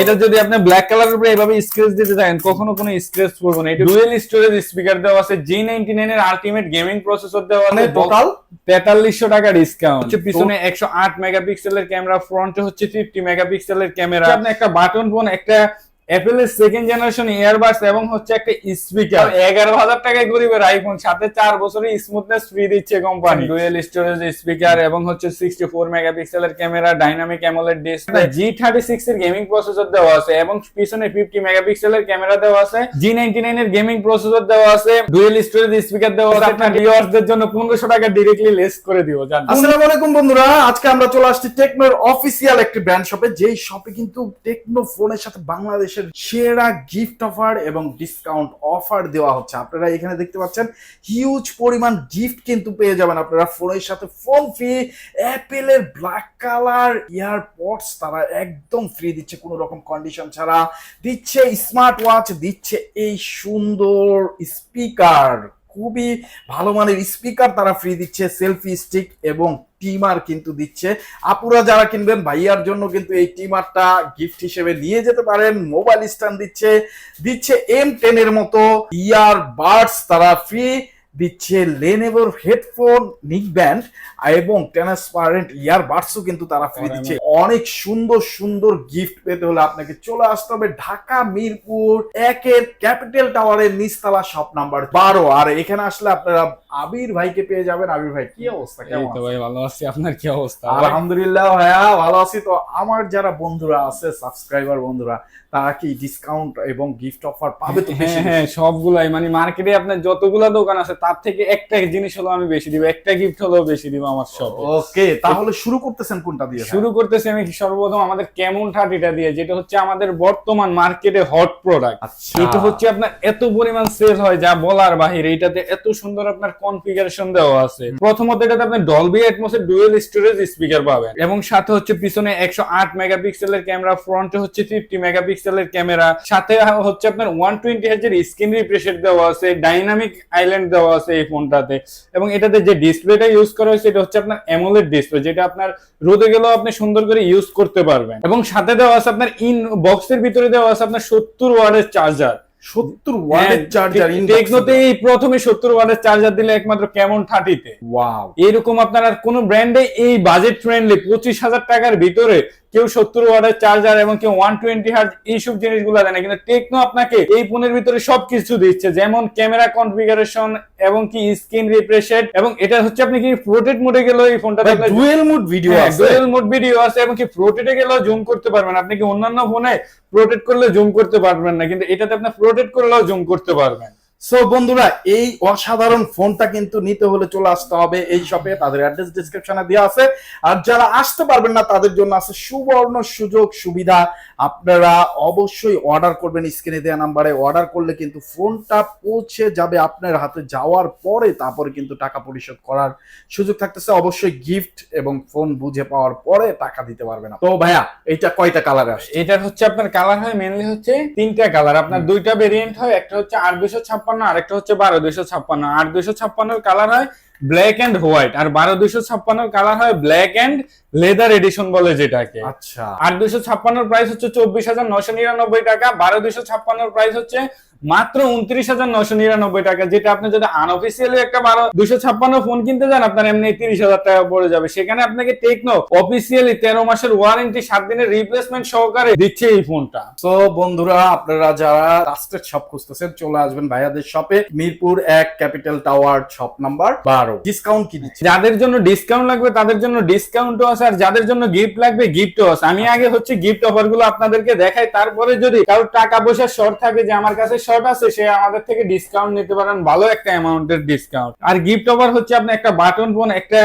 এটা যদি আপনি ব্ল্যাক কালার উপরে এভাবে স্ক্রেচ দিতে চান কখনো কোনো স্ক্রেচ পড়বে না। এটা ডুয়েল স্টোরেজ স্পিকার দেওয়া আছে জি নাইনটি নাইন এর আলটিমেট গেমিং প্রসেসর দেওয়া মানে আছে টোটাল তেতাল্লিশশো টাকা ডিসকাউন্ট হচ্ছে পিছনে একশো আট মেগাপিক্সেলের ক্যামেরা ফ্রন্টে হচ্ছে ফিফটি মেগাপিক্সেলের ক্যামেরা আপনি একটা বাটন ফোন একটা অ্যাপেল এর সেকেন্ড জেনারেশন ইয়ারবাডস এবং হচ্ছে একটা স্পিকার এগারো হাজার টাকায় গরিবের আইফোন সাথে চার বছরের স্মুথনেস ফ্রি দিচ্ছে কোম্পানি ডুয়েল স্টোরেজ স্পিকার এবং হচ্ছে সিক্সটি ফোর মেগাপিক্সেলের camera dynamic AMOLED display G thirty six এর গেমিং প্রসেসর দেওয়া আছে এবং পিছনে ফিফটি মেগাপিক্সেলের ক্যামেরা দেওয়া আছে। জি নাইনটি নাইন এর গেমিং প্রসেসর দেওয়া আছে। ডুয়েল স্টোরেজ স্পিকার দেওয়া আছে। আপনার ভিউয়ার্সদের জন্য পনেরোশো টাকা ডিরেক্টলি লেস করে দিব জান। আসসালামু আলাইকুম বন্ধুরা আজকে আমরা চলে আসছি টেকনোর অফিসিয়াল একটি ব্র্যান্ড শপে যেই শপে কিন্তু টেকনো ফোনের সাথে বাংলাদেশের সেরা গিফট অফার এবং ডিসকাউন্ট অফার দেওয়া হচ্ছে। আপনারা এখানে দেখতে পাচ্ছেন হিউজ পরিমাণ গিফট কিন্তু পেয়ে যাবেন আপনারা। ফোনের সাথে ফোন ফ্রি অ্যাপেলের ব্ল্যাক কালার ইয়ারপডস তারা একদম ফ্রি দিচ্ছে, কোনো রকম কন্ডিশন ছাড়া। দিচ্ছে স্মার্ট ওয়াচ দিচ্ছে এই সুন্দর স্পিকার খুবই ভালো মানের স্পিকার তারা ফ্রি দিচ্ছে সেলফি স্টিক এবং টিমার কিন্তু দিচ্ছে। আপুরা যারা কিনবেন, ভাইয়ার জন্য কিন্তু এই টিমারটা গিফট হিসেবে নিয়ে যেতে পারেন। মোবাইল স্ট্যান্ড দিচ্ছে দিচ্ছে এম টেনের মতো ইয়ার বার্ডস তারা ফ্রি দিচ্ছে লেনেভোর হেডফোন নিক ব্যান্ড এবং ট্রান্সপারেন্ট ইয়ার বাডসও কিন্তু তারা ফ্রি দিচ্ছে। অনেক। সুন্দর সুন্দর গিফট পেতে হলে আপনাকে চলে আসতে হবে ঢাকা মিরপুর একের ক্যাপিটাল টাওয়ারের নিচতলা শপ নাম্বার বারো। আর এখানে আসলে আপনারা আবির ভাইকে পেয়ে যাবেন। আবির ভাই কি অবস্থা? কেমন তো ভাই ভালো আছি। আপনার কি অবস্থা? আলহামদুলিল্লাহ ভাইয়া ভালো আছি। তো আমার যারা বন্ধুরা আছে সাবস্ক্রাইবার বন্ধুরা তারা কি ডিসকাউন্ট এবং গিফট অফার পাবে তো হ্যাঁ হ্যাঁ সবগুলাই। মানে মার্কেটে আপনার যতগুলা দোকান আছে তার থেকে একটা জিনিস হলো আমি বেশি দিব একটা গিফট হলেও বেশি দিব আমার সব। ওকে তাহলে শুরু করতেছেন কোনটা দিয়ে শুরু করতেছি আমি সর্বপ্রথম আমাদের কেমন থার্টিটা দিয়ে যেটা হচ্ছে আমাদের বর্তমান মার্কেটে হট প্রোডাক্ট আচ্ছা। এটা হচ্ছে আপনার এত পরিমাণ সেল হয় যা বলার বাহিরে এটাতে এত সুন্দর আপনার কনফিগারেশন দেওয়া আছে। প্রথমত এটাতে আপনি ডলবি অ্যাটমসের ডুয়েল স্টোরেজ স্পিকার পাবেন এবং সাথে হচ্ছে পিছনে একশো আট মেগাপিক্সেলের ক্যামেরা ফ্রন্টে হচ্ছে ফিফটি মেগাপিক্সেলের ক্যামেরা সাথে হচ্ছে আপনার ওয়ান টোয়েন্টি হাজার স্ক্রিন রিফ্রেশের দেওয়া আছে ডাইনামিক আইল্যান্ড দেওয়া আছে এই ফোনটাতে। এবং এটাতে যে ডিসপ্লেটা ইউজ করা হয়েছে এটা হচ্ছে আপনার অ্যামোলেড ডিসপ্লে যেটা আপনার রোদে গেলেও আপনি সুন্দর করে ইউজ করতে পারবেন। এবং সাথে দেওয়া আছে আপনার ইন বক্সের ভিতরে দেওয়া আছে আপনার সত্তর ওয়ার্ডের চার্জার সত্তর ওয়াটের চার্জার টেকনোতে এই প্রথমে সত্তর ওয়াটের চার্জার দিলে একমাত্র কেমন থার্টিতে? ওয়াও এরকম আপনার আর কোন ব্র্যান্ডে এই বাজেট ফ্রেন্ডলি পঁচিশ হাজার টাকার ভিতরে কেউ সত্তর ওয়াটের চার্জার এবং কেউ ওয়ান টোয়েন্টি হার্জ এইসব জিনিসগুলো দেয় না। কিন্তু টেকনো আপনাকে এই ফোনের ভিতরে সবকিছু দিচ্ছে যেমন ক্যামেরা কনফিগারেশন এবং কি স্ক্রিন রিফ্রেশেড এবং এটা হচ্ছে আপনি কি ফ্লোটেড মোডে গেলে এই ফোনটা ডুয়েল মুড ভিডিও আছে। ডুয়েল মোড ভিডিও আছে এবং কি ফ্লোটেডে গেলেও জুম করতে পারবেন। আপনি কি অন্যান্য ফোনে ফ্লোটেড করলে জুম করতে পারবেন না কিন্তু এটাতে আপনি ফ্লোটেড করলেও জুম করতে পারবেন। সো বন্ধুরা এই অসাধারণ ফোনটা কিন্তু নিতে হলে চলে আসতে হবে এই শপে তাদের অ্যাড্রেস ডিসক্রিপশনে দেওয়া আছে। আর যারা আসতে পারবেন না তাদের জন্য আছে সুবর্ণ সুযোগ সুবিধা। আপনারা অবশ্যই অর্ডার করবেন স্ক্রিনে দেওয়া নাম্বারে অর্ডার করলে কিন্তু ফোনটা পৌঁছে যাবে আপনার হাতে। যাওয়ার পরে তারপরে কিন্তু টাকা পরিশোধ করার সুযোগ থাকতেছে। অবশ্যই গিফট এবং ফোন বুঝে পাওয়ার পরে টাকা দিতে পারবেন তো ভাইয়া এটা কয়টা কালার আসছে? এটার হচ্ছে আপনার কালার হয় মেনলি হচ্ছে তিনটা কালার আপনার দুইটা ভেরিয়েন্ট হয় একটা হচ্ছে দুশো ছাপ্পান্ন আর একটা হচ্ছে বারো দুইশো ছাপ্পান্ন। আর দুইশো ছাপ্পান্নর কালার হয় ব্ল্যাক এন্ড হোয়াইট আর বারো দুশো ছাপ্পান্নর কালার হয় ব্ল্যাক এন্ড লেদার এডিশন বলে যেটাকে। আচ্ছা। আট দুশো ছাপ্পান্নর প্রাইস হচ্ছে চব্বিশ হাজার নশো নিরানব্বই টাকা বারো দুশো ছাপ্পান্নর প্রাইস হচ্ছে মাত্র উনত্রিশ হাজার নশো নিরানব্বই টাকা। যেটা আপনি যদি আনঅফিসিয়ালি একটা বারো দুশো ছাপ্পান্ন ফোন কিনতে যান আপনার এমনি তিরিশ হাজার টাকা পড়ে যাবে। সেখানে আপনাকে টেকনো অফিসিয়ালি তেরো মাসের ওয়ারেন্টি সাত দিনের রিপ্লেসমেন্ট সহকারে দিচ্ছে এই ফোনটা তো বন্ধুরা আপনারা যারা ট্রাস্টেড শপ খুঁজতেছেন চলে আসবেন ভাইয়াদের শপে মিরপুর এক ক্যাপিটাল টাওয়ার শপ নাম্বার বারো ডিসকাউন্ট কি দিচ্ছে? যাদের জন্য ডিসকাউন্ট লাগবে তাদের জন্য ডিসকাউন্টও আছে আর যাদের জন্য গিফট লাগবে গিফটও আছে। আমি আগে হচ্ছে গিফট অফারগুলো আপনাদেরকে দেখাই তারপরে যদি কারোর টাকা পয়সা শর্ট থাকে যে আমার কাছে শর্ট আছে সে আমাদের থেকে ডিসকাউন্ট নিতে পারেন ভালো একটা অ্যামাউন্টের ডিসকাউন্ট আর গিফট অফার হচ্ছে আপনি একটা বাটন ফোন একটা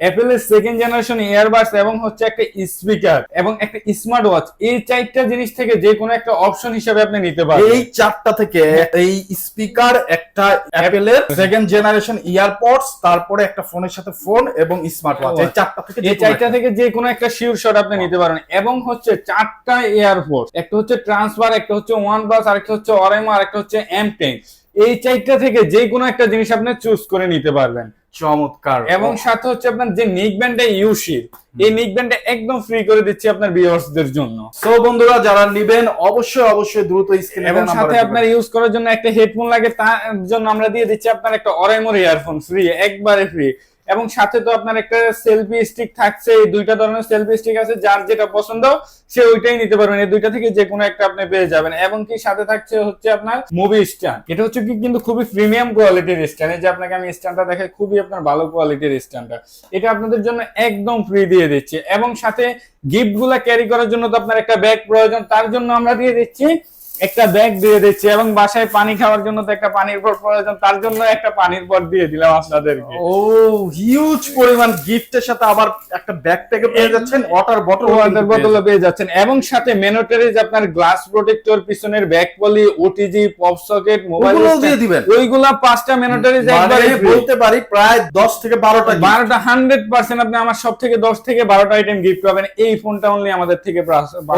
অ্যাপেল এর সেকেন্ড জেনারেশন ইয়ারবাডস এবং হচ্ছে একটা স্পিকার এবং একটা স্মার্ট ওয়াচ এই চারটা জিনিস থেকে যে কোনো একটা অপশন হিসেবে আপনি নিতে পারেন এই চারটা থেকে এই স্পিকার একটা অ্যাপেলের সেকেন্ড জেনারেশন ইয়ারপডস তারপরে একটা ফোনের সাথে ফোন এবং স্মার্ট ওয়াচ এই চারটা থেকে এই চারটা থেকে যে কোনো একটা শিওর শট আপনি নিতে পারেন। এবং হচ্ছে চারটা এয়ারফোর্স একটা হচ্ছে ট্রান্সফার একটা হচ্ছে ওয়ান প্লাস আরেকটা হচ্ছে অরেমা আরেকটা হচ্ছে এম টেন এই চারটা থেকে যে কোনো একটা জিনিস আপনি চুজ করে নিতে পারবেন। চমৎকার। এবং সাথে হচ্ছে আপনার যে নিক ব্যান্ডটা ইউশির এই নিক ব্যান্ডটা একদম ফ্রি করে দিচ্ছি আপনার ভিউয়ার্সদের জন্য। সো বন্ধুরা যারা নিবেন অবশ্যই অবশ্যই দ্রুত স্ক্রিনে এবং সাথে আপনার ইউজ করার জন্য একটা হেডফোন লাগে তার জন্য আমরা দিয়ে দিচ্ছি আপনার একটা অরাইমোর ইয়ারফোন ফ্রি একবারে ফ্রি এবং সাথে তো আপনার একটা সেলফি স্টিক থাকছে, এই দুইটা ধরনের সেলফি স্টিক আছে, যার যেটা পছন্দ, সে ওইটাই নিতে পারবেন। এই দুইটা থেকে যে কোনো একটা আপনি পেয়ে যাবেন। এবং কি সাথে থাকছে হচ্ছে আপনার মুভি স্ট্যান্ড এটা হচ্ছে কি কিন্তু খুবই প্রিমিয়াম কোয়ালিটির স্ট্যান্ড এই যে আপনাকে আমি স্ট্যান্ডটা দেখাই, খুবই আপনার ভালো কোয়ালিটির স্ট্যান্ডটা এটা আপনাদের জন্য একদম ফ্রি দিয়ে দিচ্ছে। এবং সাথে গিফটগুলা ক্যারি করার জন্য তো আপনার একটা ব্যাগ প্রয়োজন। তার জন্য আমরা দিয়ে দিচ্ছি একটা ব্যাগ দিয়ে দিচ্ছি এবং বাসায় পানি খাওয়ার জন্য তো একটা পানির পর প্রয়োজন তার জন্য একটা পানির পর দিয়ে দিলাম আপনাদেরকে। ও হিউজ পরিমাণ গিফটের সাথে আবার একটা ব্যাকপ্যাকে পেয়ে যাচ্ছেন ওয়াটার বটল ওয়াটার বোতল পেয়ে যাচ্ছেন। এবং সাথে মেনোটারিজ আপনার গ্লাস প্রোটেক্টর পিছনের back poly OTG pop socket mobile দিয়ে দিবেন। ওইগুলা পাঁচটা মেনোটারিজ মানে একবারে বলতে পারি প্রায় দশ থেকে বারোটা gift। বারোটা হান্ড্রেড পার্সেন্ট আপনি আমার সব থেকে দশ থেকে বারোটা আইটেম গিফট পাবেন। এই ফোনটা অনলি আমাদের থেকে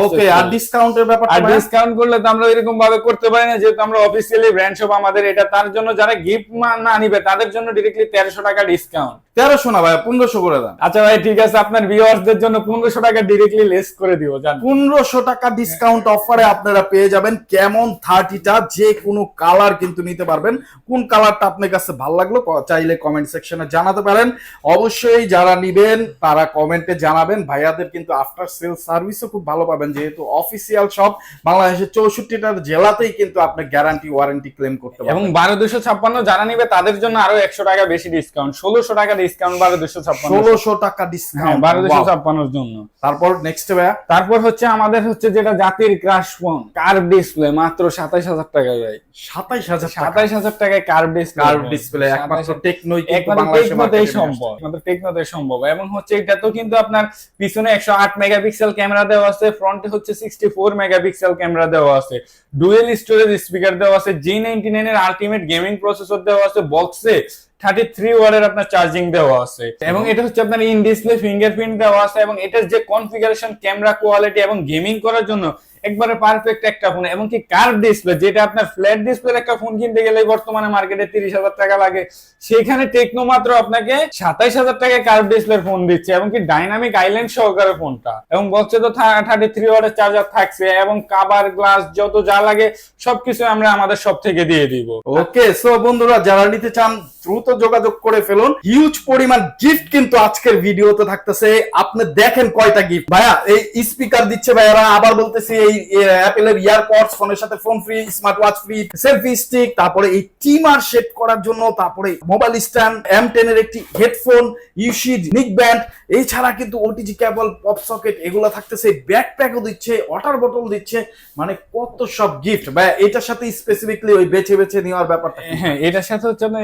ওকে আর ডিসকাউন্টের ব্যাপারটা আর ডিসকাউন্ট করলে তো আমরা এরকম ভাবে করতে পারি না যেহেতু আমরা অফিসিয়ালি ব্র্যান্ড শপ আমাদের এটা তার জন্য যারা গিফট না নিবে তাদের জন্য ডিরেক্টলি তেরোশো টাকা ডিসকাউন্ট তেরোশো না ভাইয়া পনেরোশো করে দেন। আচ্ছা ভাই ঠিক আছে আপনার ভিউয়ার্সদের জন্য পনেরোশো টাকা ডিরেক্টলি লেস করে দিব জান। পনেরোশো টাকা ডিসকাউন্ট অফারে আপনারা পেয়ে যাবেন কেমন থার্টিটা যে কোনো কালার কিন্তু নিতে পারবেন। কোন কালারটা আপনার কাছে ভালো লাগল চাইলে কমেন্ট সেকশনে জানাতে পারেন। অবশ্যই যারা নিবেন তারা কমেন্টে জানাবেন। ভাইয়াদের কিন্তু আফটার সেল সার্ভিসও খুব ভালো পাবেন যেহেতু অফিসিয়াল সব বাংলাদেশের জেলাতেই কিন্তু আপনি গ্যারান্টি ওয়ারেন্টি ক্লেম করতে এবং বারো দুশো ছাপ্পান্ন যারা নিবে তাদের জন্য আরও একশো টাকা বেশি ডিসকাউন্ট ষোলোশো টাকা ডিসকাউন্ট বারো দুশো ছাপ্পান্ন। ষোলোশো টাকা হ্যাঁ ডিসকাউন্ট বারো দুশো ছাপ্পান্নর জন্য। তারপর নেক্সট ভাইয়া? তারপর হচ্ছে আমাদের হচ্ছে যেটা জাতির ক্রাশ ফোন কার্ভ ডিসপ্লে মাত্র সাতাইশ হাজার টাকায় ভাই। সাতাইশ হাজার সাতাইশ হাজার টাকায় কার্ভ ডিসপ্লে কার্ভ ডিসপ্লে একমাত্র টেকনোই টেকনোতেই সম্ভব একমাত্র টেকনোতে সম্ভব। এবং হচ্ছে এটা তো কিন্তু আপনার পিছনে একশো আট মেগাপিক্সেল ক্যামেরা দেওয়া আছে ফ্রন্টে হচ্ছে সিক্সটি ফোর মেগাপিক্সেল ক্যামেরা দেওয়া আছে। ডুয়েল স্টোরেজ স্পিকার দেওয়া আছে জি নাইনটি নাইন এর আলটিমেট গেমিং প্রসেসর দেওয়া আছে বক্সে থার্টি থ্রি ওয়ার্ডের আপনার চার্জিং দেওয়া আছে। এবং এটা হচ্ছে আপনার ইন ডিসপ্লে ফিঙ্গারপ্রিন্ট দেওয়া আছে এবং এটার যে কনফিগারেশন ক্যামেরা কোয়ালিটি এবং গেমিং করার জন্য একবারে পারফেক্ট একটা ফোন এবং কি কার্ভ ডিসপ্লে যেটা আপনার ফ্ল্যাট ডিসপ্লে একটা ফোন কিনতে গেলে বর্তমানে মার্কেটে তিরিশ হাজার টাকা লাগে। সেখানে টেকনো মাত্র আপনাকে সাতাইশ হাজার টাকায় কার্ভ ডিসপ্লের ফোন দিচ্ছে, এবং কি ডাইনামিক আইল্যান্ড সহকারে ফোনটা এবং বলছে তো থার্টি থ্রি ওয়াটের চার্জার থাকছে, এবং কাবার গ্লাস যত যা লাগে, সবকিছু আমরা আমাদের সব থেকে দিয়ে দিব। ওকে সো বন্ধুরা, যারা নিতে চান দ্রুত যোগাযোগ করে ফেলুন। হিউজ পরিমাণ গিফট কিন্তু আজকের ভিডিওতে থাকতেছে। আপনি দেখেন কয়টা গিফট ভাইয়া, এই স্পিকার দিচ্ছে ভাইয়ারা, আবার বলতেছি এই অ্যাপেলের ইয়ারপডস ফোনের সাথে phone free smart watch free selfie stick তারপরে এই টিমার সেট করার জন্য, তারপরে মোবাইল স্ট্যান্ড এম টেন এর একটি হেডফোন ইউসি নিক ব্যান্ড এছাড়া কিন্তু ওটিজি কেবল পপ সকেট এগুলো থাকতেছে। ব্যাকপ্যাকও দিচ্ছে ওয়াটার বোতল দিচ্ছে মানে কত সব গিফট ভাইয়া, এটার সাথে স্পেসিফিকলি ওই বেছে বেছে নেওয়ার ব্যাপারটা হ্যাঁ এটার সাথে হচ্ছে আপনার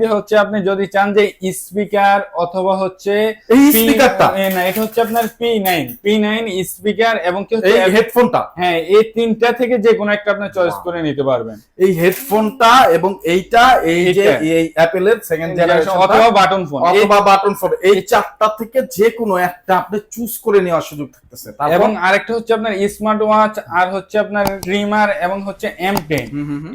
স্পেসিফিকলি হচ্ছে আপনি যদি চান যে স্পিকার অথবা হচ্ছে এই স্পিকারটা? না এটা হচ্ছে আপনার P nine P nine speaker এবং কি হচ্ছে হেডফোনটা? হ্যাঁ এই তিনটা থেকে যে কোনো একটা আপনি চয়েস করে নিতে পারবেন। এই হেডফোনটা এবং এইটা এই যে এই অ্যাপেলের সেকেন্ড জেনারেশন অথবা বাটন ফোন অথবা বাটন ফোন এই চারটা থেকে যে কোনো একটা আপনি চুজ করে নেওয়ার সুযোগ থাকতেছে। এবং আরেকটা হচ্ছে আপনার স্মার্ট ওয়াচ আর হচ্ছে আপনার ট্রিমার এবং হচ্ছে এম টেন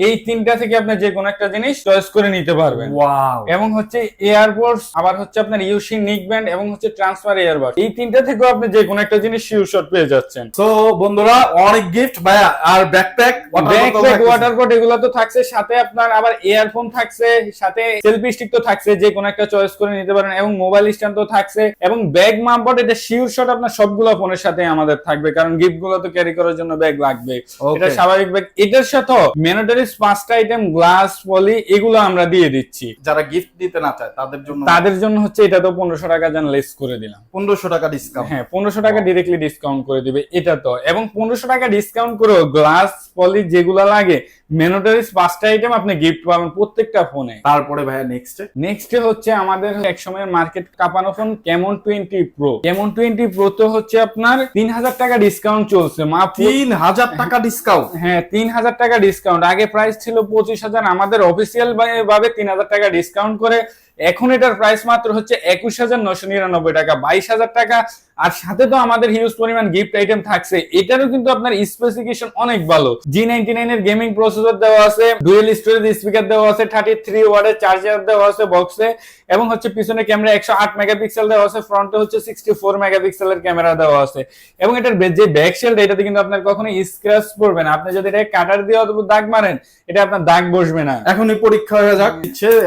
এই তিনটা থেকে আপনি যে কোনো একটা জিনিস চয়েস করে নিতে পারবেন। ওয়াও এবং হচ্ছে এয়ারপোর্টস আবার হচ্ছে আপনার ইউসি নিক ব্যান্ড এবং হচ্ছে ট্রান্সফার এয়ারবাড এই তিনটা থেকেও আপনি যে কোনো একটা জিনিস শিওর শট পেয়ে যাচ্ছেন। তো বন্ধুরা অনেক গিফট ভাইয়া। আর ব্যাকপ্যাক ব্যাকপ্যাক ওয়াটার কোট এগুলো তো থাকছে। সাথে আপনার আবার ইয়ারফোন থাকছে সাথে সেলফি স্টিক তো থাকছে যে কোনো একটা চয়েস করে নিতে পারেন। এবং মোবাইল স্ট্যান্ড তো থাকছে। এবং ব্যাগ মাম্পট এটা শিওর শট আপনার সবগুলো ফোনের সাথে আমাদের থাকবে। কারণ গিফটগুলো তো ক্যারি করার জন্য ব্যাগ লাগবে। এটা স্বাভাবিক ব্যাগ এটার সাথে ম্যান্ডেটরিজ পাঁচটা আইটেম গ্লাস পলি এগুলো আমরা দিয়ে দিচ্ছি। যারা গিফট দিতে না চায় তাদের জন্য তাদের জন্য হচ্ছে এটা তো পনেরোশো টাকা যেন লেস করে দিলাম। পনেরোশো টাকা ডিসকাউন্ট হ্যাঁ পনেরোশো টাকা ডিরেক্টলি ডিসকাউন্ট করে দিবে এটা তো। এবং পনেরোশো টাকা ডিসকাউন্ট করেও গ্লাস পলি যেগুলো লাগে মেনোটারিজ পাঁচটা আইটেম আপনি গিফট পাবেন প্রত্যেকটা ফোনে তারপরে ভাইয়া নেক্সট নেক্সট হচ্ছে আমাদের এক সময়ের মার্কেট কাঁপানো ফোন কেমন টোয়েন্টি প্রো কেমন টোয়েন্টি প্রো তো হচ্ছে আপনার তিন হাজার টাকা ডিসকাউন্ট চলছে মাত্র তিন হাজার টাকা ডিসকাউন্ট হ্যাঁ তিন হাজার টাকা ডিসকাউন্ট আগে প্রাইস ছিল পঁচিশ হাজার আমাদের অফিসিয়াল ভাবে তিন হাজার টাকা ডিসকাউন্ট করে। এখন এটার প্রাইস মাত্র হচ্ছে একুশ হাজার নশো নিরানব্বই টাকা বাইশ হাজার টাকা আর সাথে তো আমাদের হিউজ পরিমাণ গিফট আইটেম থাকছে এটারও কিন্তু আপনার স্পেসিফিকেশন অনেক ভালো। জি নাইনটি নাইন এর গেমিং প্রসেসর দেওয়া আছে ডুয়েল স্টোরেজ স্পিকার দেওয়া আছে থার্টি থ্রি ওয়ার্ডের চার্জার দেওয়া আছে বক্সে এবং হচ্ছে পিছনে ক্যামেরা একশো আট মেগাপিক্সেল দেওয়া আছে ফ্রন্টে হচ্ছে সিক্সটি ফোর মেগাপিক্সেলের ক্যামেরা দেওয়া আছে। এবং এটার যে ব্যাক শেল্ড এটাতে কিন্তু আপনার কখনো স্ক্র্যাচ পড়বে না। আপনি যদি এটা কাটার দিয়ে অথবা দাগ মারেন এটা আপনার দাগ বসবে না। এখনই পরীক্ষা হয়ে যাক।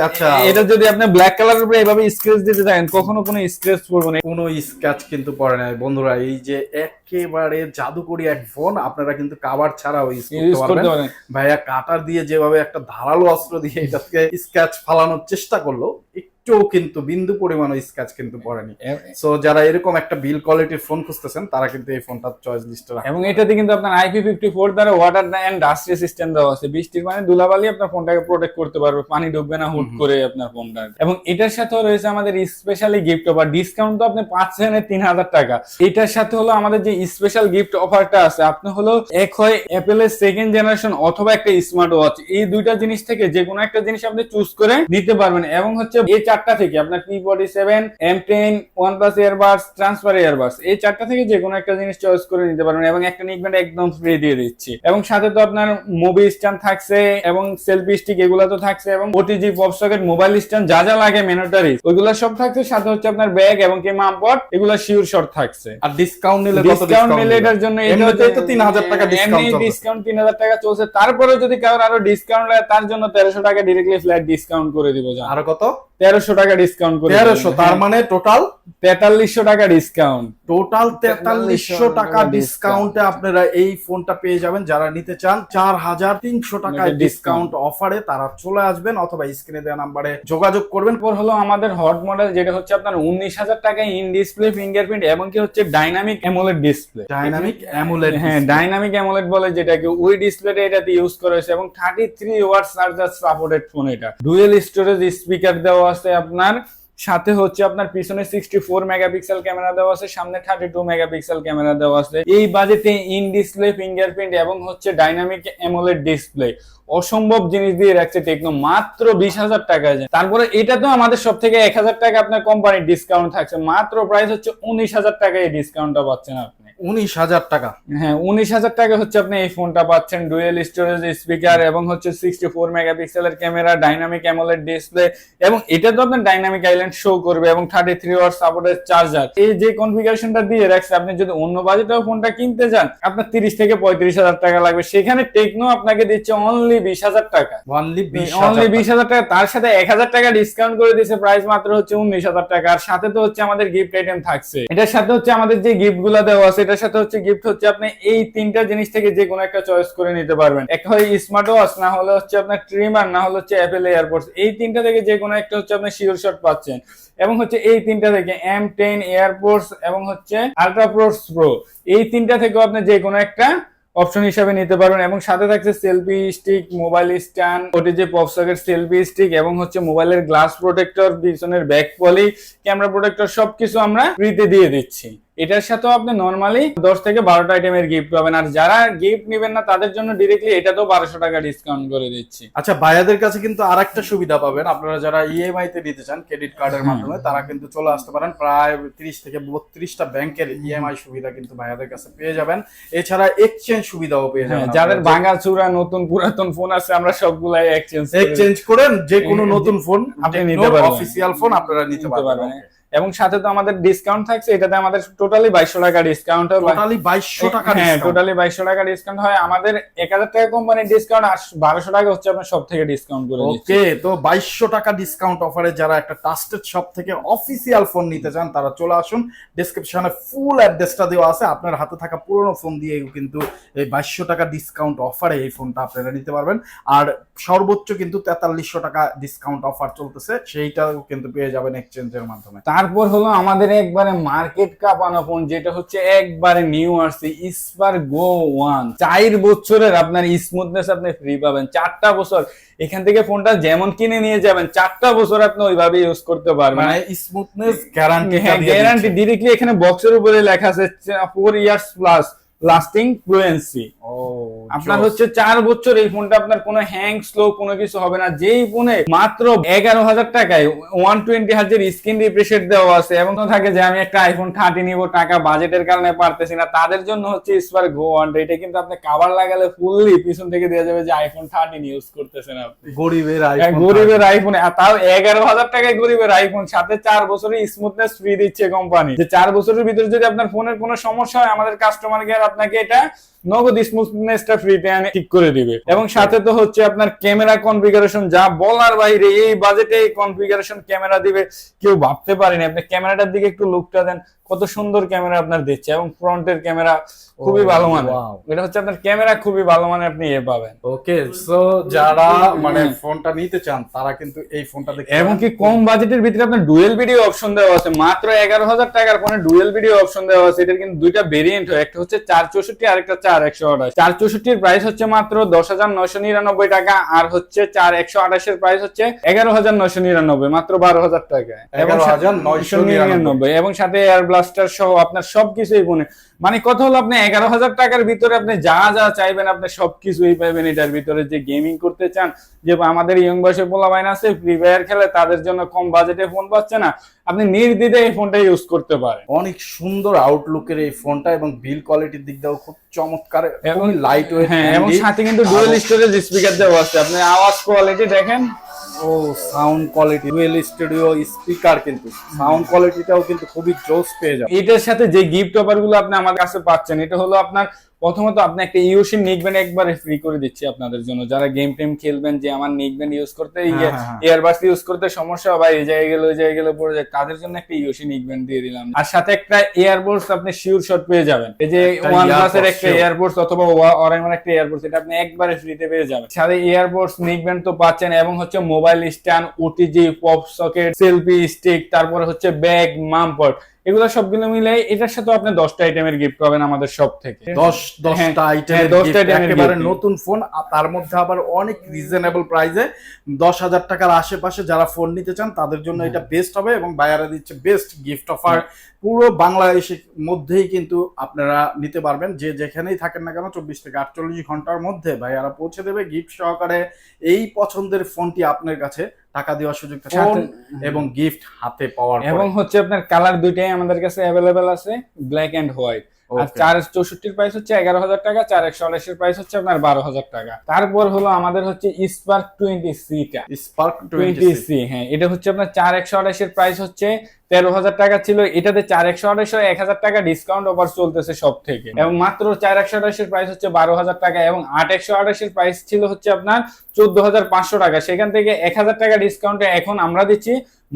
আচ্ছা। এটা যদি আপনি ব্ল্যাক কালারের উপরে এইভাবে স্ক্র্যাচ দিতে চান কখনো কোনো স্ক্র্যাচ পড়বে না। কোনো স্ক্র্যাচ কিন্তু পড়ে নাই। বন্ধুরা এই যে একেবারে জাদুকরি এক ফোন আপনারা কিন্তু কাবার ছাড়াও ইউজ করতে পারবেন। ভাইয়া কাটার দিয়ে যেভাবে একটা ধারালো অস্ত্র দিয়ে এটাকে স্ক্যাচ ফালানোর চেষ্টা করল একটুও কিন্তু বিন্দু পরিমাণ স্ক্র্যাচ কিন্তু পড়েনি। সো যারা এরকম একটা বিল কোয়ালিটির ফোন খুঁজতেছেন তারা কিন্তু এই ফোনটা চয়েস লিস্টে রাখেন। এবং এটাতে কিন্তু আপনার আইপি ফিফটি ফোর দ্বারা ওয়াটার এন্ড ডাস্ট সিস্টেম দেওয়া আছে। বৃষ্টির পানি ধুলাবালি আপনার ফোনটাকে প্রোটেক্ট করতে পারবে পানি ঢুকবে না হুট করে আপনার ফোনটা এবং এটার সাথেও রয়েছে আমাদের স্পেশালি গিফট অফার ডিসকাউন্ট তো আপনি পাচ্ছেন তিন হাজার টাকা। এটার সাথে হলো আমাদের যে স্পেশাল গিফট অফারটা আছে আপনি হলো এক হয় অ্যাপেল এর সেকেন্ড জেনারেশন অথবা একটা স্মার্ট ওয়াচ এই দুইটা জিনিস থেকে যে কোনো একটা জিনিস আপনি চুজ করে নিতে পারবেন। এবং হচ্ছে এই চারটা থেকে আপনার P forty seven M ten OnePlus earbuds transfer earbuds এই চারটা থেকে যে কোনো একটা জিনিস চয়েস করে নিতে পারবেন এবং একটা নিকব্যান্ড একদম ফ্রি দিয়ে দিচ্ছি। এবং সাথে তো আপনার মুভি স্ট্যান্ড থাকছে এবং সেলফি স্টিক এগুলো তো থাকছে এবং OTG pop socket mobile stand যা যা লাগে ম্যানোটারি ওইগুলো সব থাকছে সাথে হচ্ছে আপনার ব্যাগ এবং কি মামপট এগুলো শিওর শর্ট থাকছে। আর ডিসকাউন্ট নিলে ডিসকাউন্ট নিলে এটার জন্য এটা এমনিতেই তো 3000 টাকা চলছে। ডিসকাউন্ট তিন হাজার টাকা চলছে। তারপরে যদি কারোর আরও ডিসকাউন্ট লাগে তার জন্য তেরোশো টাকা ডিরেক্টলি ফ্ল্যাট ডিসকাউন্ট করে দিব আর কত? তেরোশো টাকা ডিসকাউন্ট করে তেরোশো তার মানে টোটাল তেতাল্লিশশো টাকা ডিসকাউন্ট টোটাল তেতাল্লিশশো টাকা ডিসকাউন্টে আপনারা এই ফোনটা পেয়ে যাবেন। যারা নিতে চান চার হাজার তিনশো টাকা Discount. ডিসকাউন্ট অফারে তারা চলে আসবেন অথবা স্ক্রিনে দেওয়া নাম্বারে যোগাযোগ করবেন। এরপর হলো আমাদের হট মডেল যেটা হচ্ছে আপনার উনিশ হাজার টাকায় ইন ডিসপ্লে ফিঙ্গারপ্রিন্ট এবং কি হচ্ছে dynamic AMOLED display dynamic AMOLED হ্যাঁ ডাইনামিক অ্যামোলেড বলে যেটাকে ওই ডিসপ্লেটা এটাতে ইউজ করা হয়েছে এবং thirty three watt charger supported phone এটা। ডুয়েল স্টোরেজ স্পিকার দেওয়া আছে আপনার, সাথে হচ্ছে আপনার পিছনে সিক্সটি ফোর মেগাপিক্সেল ক্যামেরা দেওয়া আছে, সামনে থার্টি টু মেগাপিক্সেল ক্যামেরা দেওয়া আছে। এই বাজেটে ইন ডিসপ্লে ফিঙ্গারপ্রিন্ট এবং হচ্ছে ডাইনামিক অ্যামোলেড ডিসপ্লে অসম্ভব জিনিস দিয়ে রাখছে টেকনো মাত্র বিশ হাজার টাকা তারপরে এটা তো আমাদের সব থেকে এক হাজার টাকা আপনার কোম্পানির ডিসকাউন্ট থাকছে। মাত্র প্রাইস হচ্ছে উনিশ হাজার টাকা এই ডিসকাউন্টটা পাচ্ছেন আপনি। উনিশ হাজার টাকা। হ্যাঁ উনিশ হাজার টাকা হচ্ছে আপনি এই ফোনটা পাচ্ছেন। ডুয়েল স্টোরেজ স্পিকার এবং হচ্ছে সিক্সটি ফোর মেগাপিক্সেলের ক্যামেরা ডাইনামিক অ্যামোলেড ডিসপ্লে এবং এটা তো আপনার ডাইনামিক আইল্যান্ড শো করবে এবং থার্টি থ্রি ওয়াট সাপোর্টের চার্জার এই যে কনফিগারেশনটা দিয়ে রাখছে আপনি যদি অন্য বাজেটেও ফোনটা কিনতে যান আপনার তিরিশ থেকে পঁয়ত্রিশ হাজার টাকা লাগবে। সেখানে টেকনো আপনাকে দিচ্ছে অনলি বিশ হাজার টাকা। অনলি বিশ অনলি বিশ হাজার টাকা তার সাথে এক হাজার টাকা ডিসকাউন্ট করে দিয়েছে প্রাইস মাত্র হচ্ছে উনিশ হাজার টাকা। আর সাথে তো হচ্ছে আমাদের গিফট আইটেম থাকছে। এটার সাথে হচ্ছে আমাদের যে গিফটগুলা দেওয়া আছে এটার সাথে হচ্ছে গিফট হচ্ছে আপনি এই তিনটা জিনিস থেকে যে কোনো একটা চয়েস করে নিতে পারবেন। এক হয় স্মার্ট ওয়াচ না হলে হচ্ছে আপনার ট্রিমার না হলে হচ্ছে অ্যাপেল এয়ারপোর্টস এই তিনটা থেকে যে কোনো একটা হচ্ছে আপনি শিওর শট পাচ্ছেন। এবং হচ্ছে এই তিনটা থেকে এম টেন এয়ারপোর্টস এবং হচ্ছে আলট্রা প্রোস প্রো এই তিনটা থেকেও আপনি যে কোনো একটা অপশন হিসাবে নিতে পারবেন। এবং সাথে থাকছে selfie stick mobile stand OTG পপসকের selfie stick এবং হচ্ছে মোবাইলের গ্লাস প্রোটেক্টর পিছনের ব্যাক পলি ক্যামেরা প্রোটেক্টর সবকিছু আমরা ফ্রিতে দিয়ে দিচ্ছি। এটার সাথেও আপনি নর্মালি দশ থেকে বারোটা আইটেমের গিফট পাবেন। আর যারা গিফট নেবেন না তাদের জন্য ডিরেক্টলি এটাতেও বারোশো টাকা ডিসকাউন্ট করে দিচ্ছি। আচ্ছা ভাইয়াদের কাছে কিন্তু আরেকটা সুবিধা পাবেন। আপনারা যারা ইএমআই তে নিতে চান ক্রেডিট কার্ডের মাধ্যমে তারা কিন্তু চলে আসতে পারেন। প্রায় তিরিশ থেকে বত্রিশটা ব্যাংকের ইএমআই সুবিধা কিন্তু ভাইয়াদের কাছে পেয়ে যাবেন। এছাড়া এক্সচেঞ্জ সুবিধাও পেয়ে হ্যাঁ, যাবেন যাদের ভাঙা চূড়া নতুন পুরাতন ফোন আছে আমরা সবগুলাই এক্সচেঞ্জ এক্সচেঞ্জ করেন যে কোনো নতুন ফোন আপনি নিতে পারবেন। অফিসিয়াল ফোন আপনারা নিতে পারবেন। এবং সাথে তো আমাদের ডিসকাউন্ট থাকছে এটাতে আমাদের টোটালি বাইশশো টাকা ডিসকাউন্ট টোটালি বাইশশো টাকা হ্যাঁ টোটালি বাইশশো টাকা ডিসকাউন্ট হয়। আমাদের এক হাজার টাকা কোম্পানির ডিসকাউন্ট আর বারোশো টাকা হচ্ছে আপনার সব থেকে ডিসকাউন্ট করে ওকে তো বাইশশো টাকা ডিসকাউন্ট অফারে যারা একটা ট্রাস্টেড শপ থেকে অফিসিয়াল ফোন নিতে চান তারা চলে আসুন। ডিসক্রিপশনে ফুল অ্যাড্রেসটা দেওয়া আছে। আপনার হাতে থাকা পুরনো ফোন দিয়ে কিন্তু এই বাইশশো টাকা ডিসকাউন্ট অফারে এই ফোনটা আপনারা নিতে পারবেন। আর সর্বোচ্চ কিন্তু তেতাল্লিশশো টাকা ডিসকাউন্ট অফার চলতেছে। সেইটাও কিন্তু পেয়ে যাবেন এক্সচেঞ্জের মাধ্যমে। তারপর হলো আমাদের একবারে মার্কেট কাপানো ফোন যেটা হচ্ছে একবারে নিউ আসছে ইসপার গো ওয়ান চার বছরের আপনার স্মুথনেস আপনি ফ্রি পাবেন। চারটা বছর এখান থেকে ফোনটা যেমন কিনে নিয়ে যাবেন চারটা বছর আপনি ওইভাবে ইউজ করতে পারবেন। মানে স্মুথনেস গ্যারান্টি হ্যাঁ গ্যারান্টি ডিরেক্টলি এখানে বক্সের উপরে লেখা আছে four years plus lasting fluency আপনার হচ্ছে চার বছর এই ফোনটা আপনার কোনো হ্যাং স্লো কোনো কিছু হবে না। যেই ফোনে মাত্র এগারো হাজার টাকায় ওয়ান টোয়েন্টি হাজার স্ক্রিন রিফ্রেশের দেওয়া আছে এবং তো থাকে যে আমি একটা আইফোন থার্টি নিব টাকা বাজেটের কারণে পারতেছি না। তাদের জন্য হচ্ছে স্পার গো ওয়ান এটা কিন্তু আপনি কাভার লাগালে ফুললি পিছন থেকে দেওয়া যাবে যে আইফোন থার্টিন ইউজ করতেছেন আপনি। গরিবের হ্যাঁ, iPhone গরিবের আইফোন তাও এগারো হাজার টাকায় গরিবের আইফোন সাথে চার বছরের স্মুথনেস ফ্রি দিচ্ছে কোম্পানি যে চার বছরের ভিতরে যদি আপনার ফোনের কোনো সমস্যা হয় আমাদের কাস্টমার কেয়ার আপনাকে এটা নগদ স্মুথনেসটা ফ্রিতে এনে ঠিক করে দিবে। এবং সাথে তো হচ্ছে আপনার ক্যামেরা কনফিগারেশন যা বলার বাইরে এই বাজেটে এই কনফিগারেশন ক্যামেরা দিবে কেউ ভাবতে পারেনি। আপনি ক্যামেরাটার দিকে একটু লুকটা দেন। কত সুন্দর ক্যামেরা আপনার দিচ্ছে এবং ফ্রন্টের ক্যামেরা খুবই ভালো wow. এটা হচ্ছে আপনার ক্যামেরা খুবই ভালো মানের আপনি এ পাবেন। ওকে সো যারা মানে ফোনটা নিতে চান তারা কিন্তু এই ফোনটা দেখতে এবং কি কম বাজেটের ভিতরে আপনার ডুয়েল ভিডিও অপশন দেওয়া আছে মাত্র এগারো হাজার টাকার ফোনে ডুয়েল ভিডিও অপশন দেওয়া আছে। এটার কিন্তু দুইটা ভেরিয়েন্ট হয় একটা হচ্ছে চার চৌষট্টি আর একটা চার একশো আঠাশ। চার চৌষট্টির প্রাইস হচ্ছে মাত্র দশ হাজার নয়শো নিরানব্বই টাকা আর হচ্ছে চার একশো আঠাশের প্রাইস হচ্ছে এগারো হাজার নয়শো নিরানব্বই মাত্র বারো হাজার টাকা এবং 11,999 এবং সাথে এয়ার ব্লাস্টার সহ আপনার সবকিছুই ফোনে মানে কথা হলো আপনি এগারো হাজার টাকার ভিতরে আপনি যা যা চাইবেন আপনি সবকিছুই পাবেন এটার ভিতরে। যে গেমিং করতে চান যে আমাদের ইয়ং বয়সের পোলা বাইন আছে ফ্রি ফায়ার খেলে তাদের জন্য কম বাজেটে ফোন পাচ্ছে না আপনি নির্দ্বিধে এই ফোনটা ইউজ করতে পারেন। অনেক সুন্দর আউটলুকের এই ফোনটা এবং বিল কোয়ালিটির দিক দিয়েও খুব চমৎকার এবং লাইট ওয়েট হ্যাঁ এবং সাথে কিন্তু ডুয়েল স্টোরেজ স্পিকার দেওয়া আছে। আপনি আওয়াজ কোয়ালিটি দেখেন। ও sound quality dual studio speaker কিন্তু সাউন্ড কোয়ালিটিটাও কিন্তু খুবই জোস পেয়ে যাবে। এটার সাথে যে গিফট অফারগুলো আপনি আমাদের কাছে পাচ্ছেন, এটা হলো আপনার প্রথমত আপনি একটা ইউসি নিকবেন একবারে ফ্রি করে দিচ্ছি আপনাদের জন্য। যারা গেম টেম খেলবেন যে আমার নিকবেন ইউজ করতে হ্যাঁ, হ্যাঁ। ইউজ করতে সমস্যা হবে এই জায়গায় গেলে ওই জায়গায় গেলে পড়ে যায়। তাদের জন্য একটা ইউসি নিকবেন দিয়ে দিলাম। আর সাথে একটা এয়ারবোর্ডস আপনি শিওর শট পেয়ে যাবেন। এই যে ওয়ান প্লাসের একটা sure। এয়ারবোর্ডস অথবা অরেমন একটা এয়ারবোর্ডস এটা আপনি একবারে ফ্রিতে পেয়ে যাবেন। সাথে এয়ারবোর্ডস নিকবেন তো পাচ্ছেন এবং হচ্ছে mobile stand OTG pop socket selfie stick তারপরে হচ্ছে ব্যাগ মামপট এগুলো সবগুলো মিলে এটার সাথে আপনি দশটা আইটেমের গিফট পাবেন আমাদের সব থেকে। দশ হ্যাঁ, দশটা আইটেম হ্যাঁ, দশটা একেবারে নতুন ফোন তার মধ্যে আবার অনেক রিজনেবল প্রাইসে দশ হাজার টাকার আশেপাশে যারা ফোন নিতে চান তাদের জন্য এটা বেস্ট হবে এবং বায়ারা দিচ্ছে বেস্ট গিফট অফার পুরো বাংলাদেশের মধ্যেই কিন্তু আপনারা নিতে পারবেন। যে যেখানেই থাকেন না কেন চব্বিশ থেকে আটচল্লিশ ঘণ্টার মধ্যে ভাইয়ারা পৌঁছে দেবে গিফট সহকারে এই পছন্দের ফোনটি আপনার কাছে। টাকা দেওয়ার সুযোগ থাকে এবং গিফট হাতে পাওয়ার এবং হচ্ছে আপনার কালার দুইটাই আমাদের কাছে অ্যাভেলেবেল আছে ব্ল্যাক এন্ড হোয়াইট আর. চার চৌষট্টির প্রাইস হচ্ছে এগারো হাজার টাকা চার একশো আড়াইশের প্রাইস হচ্ছে আপনার বারো হাজার টাকা। তারপর হলো আমাদের হচ্ছে স্পার্ক টোয়েন্টি সিটা স্পার্ক টোয়েন্টি সি হ্যাঁ এটা হচ্ছে আপনার চার একশো আড়াইশের প্রাইস হচ্ছে তেরো হাজার টাকা ছিল, এটাতে চার একশো, আড়াইশো, এক হাজার টাকা ডিসকাউন্ট অফার চলতেছে সব থেকে এবং মাত্র চার একশো, আড়াইশের প্রাইস হচ্ছে বারো হাজার টাকা এবং আট একশো, আড়াইশের প্রাইস ছিল হচ্ছে আপনার চোদ্দ হাজার পাঁচশো টাকা। সেখান থেকে এক হাজার টাকা ডিসকাউন্টে এখন আমরা দিচ্ছি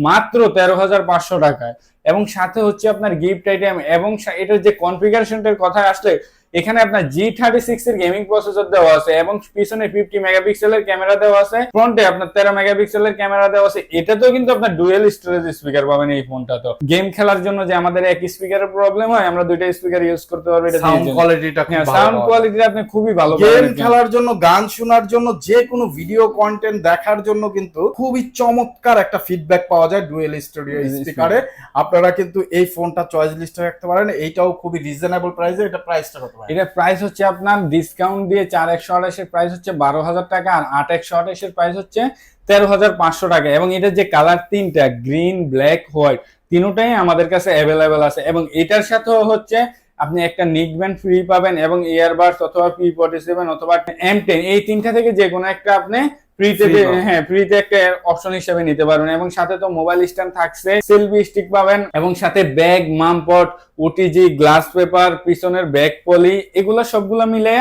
মাত্র তেরো হাজার পাঁচশো টাকায়। এবং সাথে হচ্ছে আপনার গিফট আইটেম এবং এটার যে কনফিগারেশনটার কথা আসলে এখানে আপনার জি থার্টি সিক্স এর গেমিং প্রসেসর দেওয়া আছে এবং পিছনে ফিফটি মেগাপিক্সেলের ক্যামেরা দেওয়া আছে। ফ্রন্টে আপনার তেরো মেগাপিক্সেলের ক্যামেরা দেওয়া আছে। এটাতেও কিন্তু আপনার ডুয়েল স্টোরেজ স্পিকার পাবেন এই ফোনটা তো। গেম খেলার জন্য যে আমাদের এক স্পিকারের প্রবলেম হয় আমরা দুইটা স্পিকার ইউজ করতে পারব এটা সাউন্ড কোয়ালিটিটা সাউন্ড কোয়ালিটি আপনি খুবই ভালো গেম খেলার জন্য গান শোনার জন্য যে কোনো ভিডিও কন্টেন্ট দেখার জন্য কিন্তু খুবই চমৎকার একটা ফিডব্যাক পাওয়া যায় ডুয়েল স্টুডিও স্পিকারে আপনারা কিন্তু এই ফোনটা চয়েস লিস্টে রাখতে পারেন। এইটাও খুবই রিজনেবল প্রাইসে এটা প্রাইসটা কত? এটা প্রাইস হচ্ছে আপনার ডিসকাউন্ট দিয়ে চার একশো আঠাশের প্রাইস হচ্ছে বারো হাজার টাকা আর আট একশো আঠাশের প্রাইস হচ্ছে তেরো হাজার পাঁচশো টাকা। এবং এটার যে কালার তিনটা গ্রিন ব্ল্যাক হোয়াইট তিনটাই আমাদের কাছে অ্যাভেলেবেল আছে। এবং এটার সাথেও হচ্ছে আপনি একটা নিকব্যান্ড ফ্রি পাবেন এবং ইয়ারবাডস অথবা পি সেভেন অথবা এম টেন এই তিনটা থেকে যে কোনো একটা আপনি ফ্রিতে। হ্যাঁ ফ্রিতে একটা অপশন হিসেবে নিতে পারবেন। এবং সাথে তো মোবাইল স্ট্যান্ড থাকছে সেলফি স্টিক পাবেন এবং সাথে ব্যাগ মামপট ওটিজি গ্লাস পেপার পিছনের ব্যাগ পলি এগুলো সবগুলো মিলে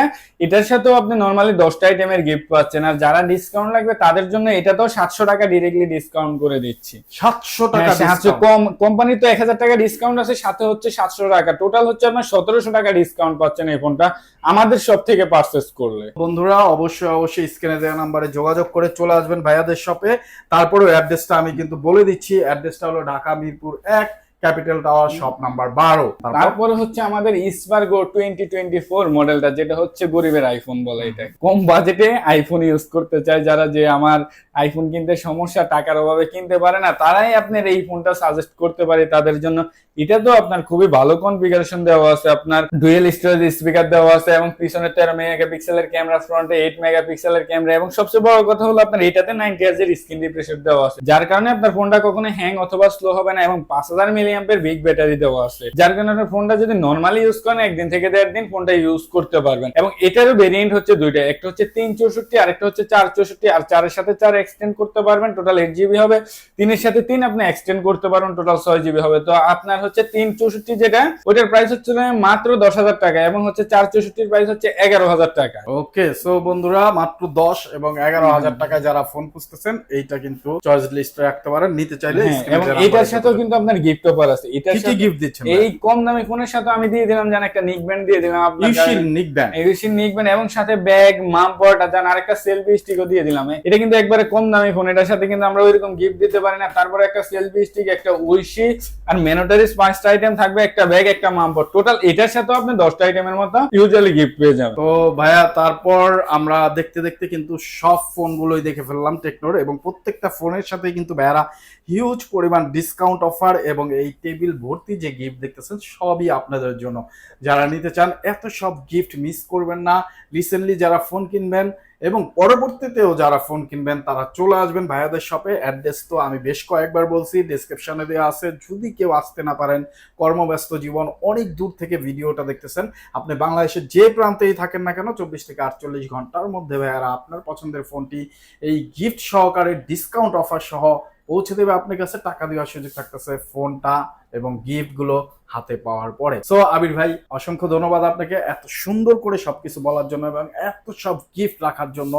এটার সাথেও আপনি নর্মালি দশটা আইটেমের গিফট পাচ্ছেন। আর যারা ডিসকাউন্ট লাগবে তাদের জন্য এটা তো সাতশো টাকা ডিরেক্টলি ডিসকাউন্ট করে দিচ্ছি। সাতশো টাকা হ্যাঁ, সাতশো কম কোম্পানি তো এক হাজার টাকা ডিসকাউন্ট আছে সাথে হচ্ছে সাতশো টাকা। টোটাল হচ্ছে আপনার সতেরোশো টাকা ডিসকাউন্ট পাচ্ছেন এই ফোনটা আমাদের সব থেকে পারচেস করলে। বন্ধুরা অবশ্যই অবশ্যই স্ক্রিনে দেওয়া নাম্বারে যোগাযোগ করে চলে আসবেন ভাইয়াদের শপে তারপরেও অ্যাড্রেসটা আমি কিন্তু বলে দিচ্ছি। অ্যাড্রেসটা হলো ঢাকা মিরপুর এক। ক্যাপিটাল টাওয়ার শপ নাম্বার বারো। তারপর? হচ্ছে আমাদের ইসপার্গো টোয়েন্টি টোয়েন্টি ফোর মডেলটা যেটা হচ্ছে গরিবের আইফোন বলে এটা কম বাজেটে আইফোন ইউজ করতে চায় যারা যে আমার আইফোন কিনতে সমস্যা টাকার অভাবে কিনতে পারে না তারাই আপনার এই ফোনটা সাজেস্ট করতে পারে তাদের জন্য। এটা তো আপনার খুবই ভালো কনফিগারেশন দেওয়া আছে আপনার ডুয়েল স্টোরেজ স্পিকার দেওয়া আছে এবং পিছনে তেরো মেগাপিক্সেলের ক্যামেরা ফ্রন্টে এইট মেগাপিক্সেলের ক্যামেরা এবং সবচেয়ে বড় কথা হলো আপনার এটাতে নাইনটি হাজার স্ক্রিন রিফ্রেশার দেওয়া আছে। যার কারণে আপনার ফোনটা কখনো হ্যাং অথবা স্লো হবে না এবং পাঁচ হাজার মিলিয়াম্পের বিগ ব্যাটারি দেওয়া আছে। যার কারণে আপনার ফোনটা যদি নর্মালি ইউজ করেন একদিন থেকে দেড় দিন ফোনটা ইউজ করতে পারবেন। এবং এটারও ভেরিয়েন্ট হচ্ছে দুইটা। একটা হচ্ছে তিন চৌষট্টি আর একটা হচ্ছে চার চৌষট্টি আর চারের সাথে চার এক্সটেন্ড করতে পারবেন টোটাল এইট জিবি হবে। তিনের সাথে তিন আপনি এক্সটেন্ড করতে পারবেন টোটাল ছয় জিবি হবে। তো আপনার হচ্ছে তিন চৌষট্টি যেটা ওটার প্রাইস হচ্ছে মাত্র দশ হাজার টাকা এবং হচ্ছে চার চৌষট্টির প্রাইস হচ্ছে এগারো হাজার টাকা। ওকে সো বন্ধুরা মাত্র দশ এবং এগারো হাজার টাকায় যারা ফোন খুঁজতেছেন এইটা কিন্তু চয়েস লিস্টে রাখতে পারেন। নিতে চাইলে হ্যাঁ, এবং এটার সাথেও কিন্তু আপনার গিফট আছে এটার কি গিফট দিচ্ছেন এই কম দামি ফোনের সাথে আমি দিয়ে দিলাম জান একটা নিক ব্যান্ড দিয়ে দিলাম আপনার নিক ব্যান্ড নিক ব্যান্ড এবং সাথে ব্যাগ মাম পট আর জান আরেকটা সেলফি স্টিকও দিয়ে দিলাম। এটা কিন্তু একবারে কম দামি ফোন এটার সাথে কিন্তু আমরা ওইরকম গিফট দিতে পারি না। তারপরে একটা সেলফি স্টিক একটা উইশি আর ম্যানোটারিস পাঁচটা আইটেম থাকবে একটা ব্যাগ একটা মাম পট টোটাল এটার সাথেও আপনি দশটা আইটেমের মতো ইউজুয়ালি গিফট পেয়ে যাবেন। তো ভাইয়া তারপর আমরা দেখতে দেখতে কিন্তু সব ফোনগুলোই দেখে ফেললাম টেকনোর এবং প্রত্যেকটা ফোনের সাথে কিন্তু ভাইয়ারা হিউজ পরিমাণ ডিসকাউন্ট অফার এবং এই টেবিল ভর্তি যে গিফট দেখতেছেন, সবই আপনাদের জন্য। যারা নিতে চান, এত সব গিফট মিস করবেন না। রিসেন্টলি যারা ফোন কিনবেন এবং পরবর্তীতেও যারা ফোন কিনবেন, তারা চলে আসবেন ভাইয়াদের শপে অ্যাড্রেস তো আমি বেশ কয়েকবার বলছি ডেসক্রিপশনে দেওয়া আছে। যদি কেউ আসতে না পারেন, কর্মব্যস্ত জীবন, অনেক দূর থেকে ভিডিওটা দেখতেছেন। আপনি বাংলাদেশের যে প্রান্তেই থাকেন না কেন, চব্বিশ থেকে আটচল্লিশ ঘণ্টার মধ্যে ভাইয়ারা আপনার পছন্দের ফোনটি এই গিফট সহকারে ডিসকাউন্ট অফার সহ পৌঁছে দেবে আপনার কাছে, টাকা দেওয়ার সুযোগ থাকতেছে ফোনটা এবং গিফটগুলো হাতে পাওয়ার পরে। সো আবির ভাই, অসংখ্য ধন্যবাদ আপনাকে এত সুন্দর করে সবকিছু বলার জন্য এবং এত সব গিফট রাখার জন্য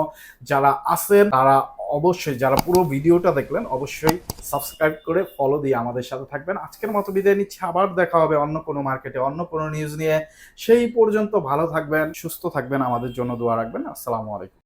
যারা আছেন, তারা অবশ্যই, যারা পুরো ভিডিওটা দেখলেন, অবশ্যই সাবস্ক্রাইব করে ফলো দিয়ে আমাদের সাথে থাকবেন। আজকের মতো বিদায় নিচ্ছি, আবার দেখা হবে অন্য কোনো মার্কেটে অন্য কোনো নিউজ নিয়ে। সেই পর্যন্ত ভালো থাকবেন, সুস্থ থাকবেন, আমাদের জন্য দোয়া রাখবেন। আসসালামু আলাইকুম।